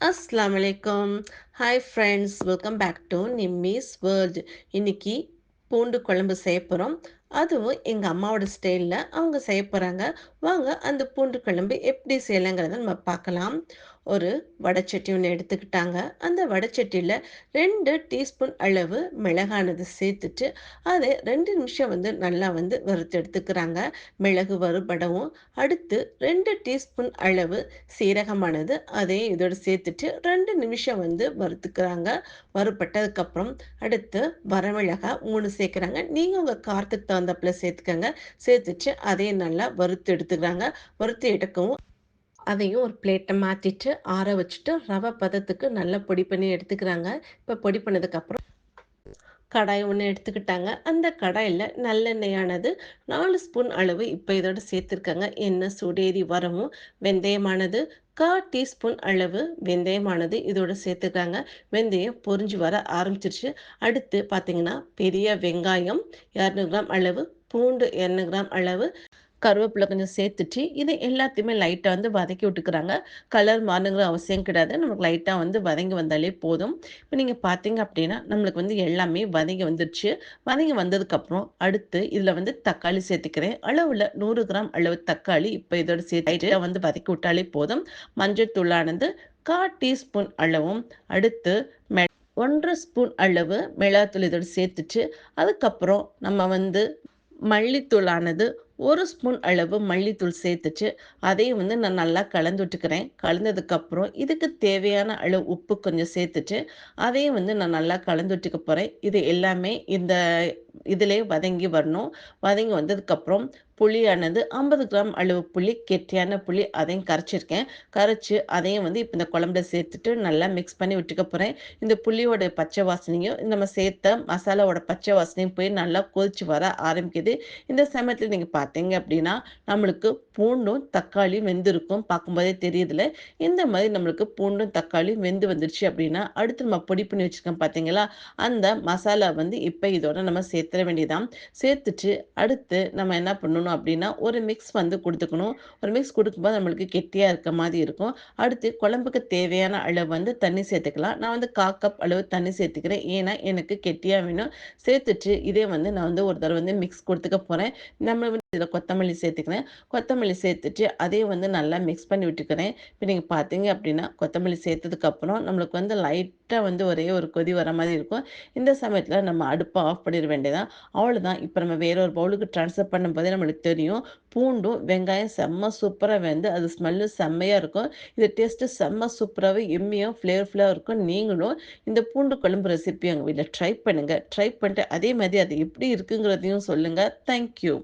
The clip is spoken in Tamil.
அஸ்லாம் வலைக்கம் hi friends welcome back to Nimmi's world இன்னைக்கு பூண்டு குழம்பு செய்ய போகிறோம் அதுவும் எங்கள் அம்மாவோட ஸ்டைலில் அவங்க செய்ய போகிறாங்க வாங்க அந்த பூண்டு குழம்பு எப்படி செய்யலைங்கிறத நம்ம பார்க்கலாம். ஒரு வடைச்சட்டி ஒன்று எடுத்துக்கிட்டாங்க. அந்த வடைச்சட்டியில் ரெண்டு டீஸ்பூன் அளவு மிளகானது சேர்த்துட்டு அதை ரெண்டு நிமிஷம் வந்து நல்லா வந்து வறுத்து எடுத்துக்கிறாங்க. மிளகு வறுபடவும். அடுத்து ரெண்டு டீஸ்பூன் அளவு சீரகமானது அதையும் இதோடு சேர்த்துட்டு ரெண்டு நிமிஷம் வந்து வறுத்துக்கிறாங்க. வறுபட்டதுக்கப்புறம் அடுத்து வரமிளகா மூணு சேர்க்குறாங்க. நீங்கள் உங்கள் காரத்துக்கு தகுந்தப்பில் சேர்த்துக்கோங்க. சேர்த்துட்டு அதையும் நல்லா வறுத்து எடுத்து எடுத்துக்கிறாங்க. வறுத்து எடுக்கவும் அதையும் ஒரு பிளேட்டை மாற்றிட்டு ஆற வச்சுட்டு ரவை பதத்துக்கு நல்லா பொடி பண்ணி எடுத்துக்கிறாங்க. இப்போ பொடி பண்ணதுக்கப்புறம் கடாய் ஒன்று எடுத்துக்கிட்டாங்க. அந்த கடாயில் நல்லெண்ணெயானது நாலு ஸ்பூன் அளவு இப்போ இதோட சேர்த்துருக்காங்க. எண்ணெய் சுடேறி வரவும் வெந்தயமானது கா டீஸ்பூன் அளவு வெந்தயமானது இதோட சேர்த்துக்கிறாங்க வெந்தயம் பொறிஞ்சு வர ஆரம்பிச்சிருச்சு. அடுத்து பார்த்தீங்கன்னா பெரிய வெங்காயம் இரநூறு கிராம் அளவு பூண்டு இரநூறு கிராம் அளவு கருவேப்பிலை கொஞ்சம் சேர்த்துட்டு இதை எல்லாத்தையுமே லைட்டாக வந்து வதக்கி விட்டுக்கிறாங்க. கலர் மாறுங்கிற அவசியம் கிடையாது. நமக்கு லைட்டாக வந்து வதங்கி வந்தாலே போதும். இப்போ நீங்கள் பார்த்தீங்க அப்படின்னா நம்மளுக்கு வந்து எல்லாமே வதங்கி வந்துடுச்சு வதங்கி வந்ததுக்கப்புறம் அடுத்து இதில் வந்து தக்காளி சேர்த்துக்கிறேன். அளவில் நூறு கிராம் அளவு தக்காளி இப்போ இதோட சேர்த்து வந்து வதக்கி விட்டாலே போதும். மஞ்சள் தூளானது கா டீஸ்பூன் அளவும். அடுத்து மெ ஒன்றரை ஸ்பூன் அளவு மிளகாத்தூள் இதோட சேர்த்துட்டு அதுக்கப்புறம் நம்ம வந்து மல்லித்தூளானது ஒரு ஸ்பூன் அளவு மல்லித்தூள் சேர்த்துச்சு. அதையும் வந்து நான் நல்லா கலந்து விட்டுக்கிறேன் கலந்ததுக்கப்புறம் இதுக்கு தேவையான அளவு உப்பு கொஞ்சம் சேர்த்துட்டு அதையும் வந்து நான் நல்லா கலந்து விட்டுக்க போகிறேன் இது எல்லாமே இந்த இதிலே வதங்கி வரணும். வதங்கி வந்ததுக்கப்புறம் புளியானது ஐம்பது கிராம் அளவு புளி கெட்டியான புளி அதையும் கரைச்சிருக்கேன். கரைச்சி அதையும் வந்து இப்போ இந்த குழம்புல சேர்த்துட்டு நல்லா மிக்ஸ் பண்ணி விட்டுக்க போகிறேன் இந்த புளியோட பச்சை வாசனையும் நம்ம சேர்த்த மசாலாவோட பச்சை வாசனையும் போய் நல்லா கொதிச்சு வர ஆரம்பிக்குது. இந்த சமயத்தில் நீங்கள் பார்த்தீங்க அப்படின்னா நம்மளுக்கு பூண்டும் தக்காளியும் வெந்திருக்கும். பார்க்கும்போதே தெரியுதுல. இந்த மாதிரி நம்மளுக்கு பூண்டும் தக்காளியும் வெந்து வந்துருச்சு அப்படின்னா அடுத்து நம்ம பொடி பண்ணி வச்சுருக்கோம் பார்த்தீங்களா அந்த மசாலா வந்து இப்போ இதோட நம்ம சேர்த்துட வேண்டியதான் சேர்த்துட்டு அடுத்து நம்ம என்ன பண்ணணும்? கொடுக்கணும் அப்படின்னா ஒரு மிக்ஸ் வந்து கொடுத்துக்கணும். ஒரு மிக்ஸ் கொடுக்கும்போது நம்மளுக்கு கெட்டியாக இருக்க மாதிரி இருக்கும். அடுத்து குழம்புக்கு தேவையான அளவு வந்து தண்ணி சேர்த்துக்கலாம். நான் வந்து கா கப் அளவு தண்ணி சேர்த்துக்கிறேன். ஏன்னா எனக்கு கெட்டியாக வேணும். சேர்த்துட்டு இதே வந்து நான் வந்து ஒரு தடவை வந்து மிக்ஸ் கொடுத்துக்க போகிறேன் நம்ம இதில் கொத்தமல்லி சேர்த்துக்கிறேன். கொத்தமல்லி சேர்த்துட்டு அதே வந்து நல்லா மிக்ஸ் பண்ணி விட்டுக்கிறேன். இப்போ நீங்கள் பார்த்தீங்க அப்படின்னா கொத்தமல்லி சேர்த்ததுக்கப்புறம் நம்மளுக்கு வந்து லைட்டாக வந்து ஒரே ஒரு கொதி வர மாதிரி இருக்கும். இந்த சமயத்தில் நம்ம அடுப்பை ஆஃப் பண்ணிட வேண்டியதான் அவ்வளோதான் இப்போ நம்ம வேற ஒரு பவுலுக்கு ட்ரான்ஸ்ஃபர் பண்ணும்போதே நம்மளுக்கு தெரியும். பூண்டும் வெங்காயம் செம்ம சூப்பராக வந்து அது ஸ்மெல்லு செம்மையாக இருக்கும். இது டேஸ்ட்டு செம்ம சூப்பராகவே எம்மியும் ஃப்ளேவர்ஃபுல்லாக இருக்கும். நீங்களும் இந்த பூண்டு குழம்பு ரெசிபி எங்கள் வீட்டில் ட்ரை பண்ணுங்கள் ட்ரை பண்ணிட்டு அதே மாதிரி அது எப்படி இருக்குங்கிறதையும் சொல்லுங்கள் தேங்க்யூ